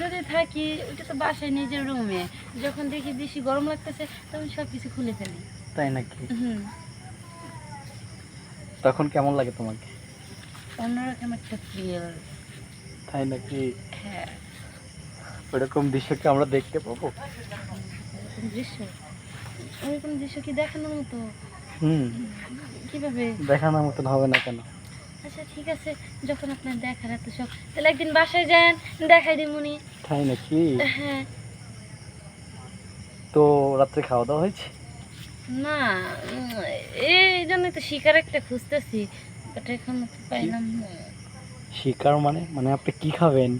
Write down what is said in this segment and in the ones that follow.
যদি থাকি ওইটা তো বাসায় নিজের রুমে। যখন দেখি বেশি গরম লাগতেছে তখন সব কিছু খুলে ফেলি। তাই নাকি? হুম। তখন কেমন লাগে তোমাকে? অন্যরকম একটা ফিল তাই নাকি? হ্যাঁ। ওরকম দৃশ্যকে আমরা দেখতে পাবো? দৃশ্য? ওইরকম দৃশ্য কি দেখানোর মতো? হুম। কীভাবে? দেখানোর মতন হবে না কেন? আচ্ছা ঠিক আছে যখন আপনার দেখার এত শখ তাহলে একদিন বাসায় যান দেখাই দিমুনি তাই নাকি? হ্যাঁ। তো রাত্রে খাওয়া দাওয়া হয়েছে? না এই জন্যই তো শিকার একটা খুঁজতেছি বাট এখন তো পাইলাম না। শিকার মানে? মানে আপনি কি খাবেন?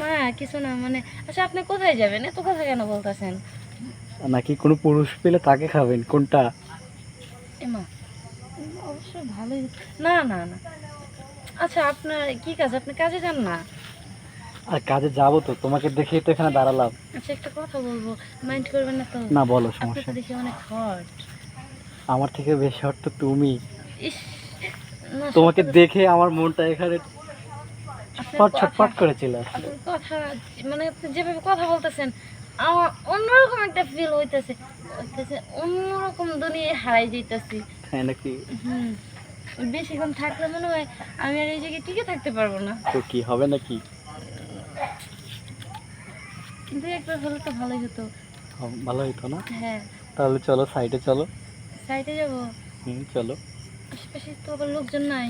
না কিছু না মানে আচ্ছা আপনি কোথায় যাবেন? এত কথা কেন বলতেছেন? নাকি কোনো পুরুষ পেলে তাকে খাবেন? কোনটা? এমা অবশ্যই ভালোই। না না না। আচ্ছা আপনার কি কাজ? আপনি কাজে যান না? আর কাজে যাব তো তোমাকে দেখেই তো এখানে দাঁড়ালাম। আচ্ছা একটা কথা বলব মাইন্ড করবেন না তো? না বলো সমস্যা নেই। দেখি অনেক হট আমার থেকে বেশি হট তো তুমি। ইস না, তোমাকে দেখে আমার মনটা এখানে আপনার ছটপট কথা- করেছিল আপনার কথা মানে আপনি যেভাবে কথা বলতেছেন আমার অন্যরকম একটা ফিল হইতেছে। হইতেছে অন্যরকম দুনিয়ায় হারাই যাইতেছি। তাই নাকি? হুম। বেশিক্ষণ থাকলে মনে হয় আমি আর এই জায়গায় টিকে থাকতে পারব না। তো কি হবে নাকি? কিন্তু একবার হলে তো ভালোই হতো। ভালো হতো না? হ্যাঁ। তাহলে চলো সাইডে চলো। সাইডে যাব? হুম চলো। আশেপাশে তো আবার লোকজন নাই।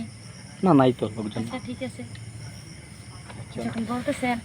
না নাই তো লোকজন আচ্ছা ঠিক আছে। চলো যখন বলতেছেন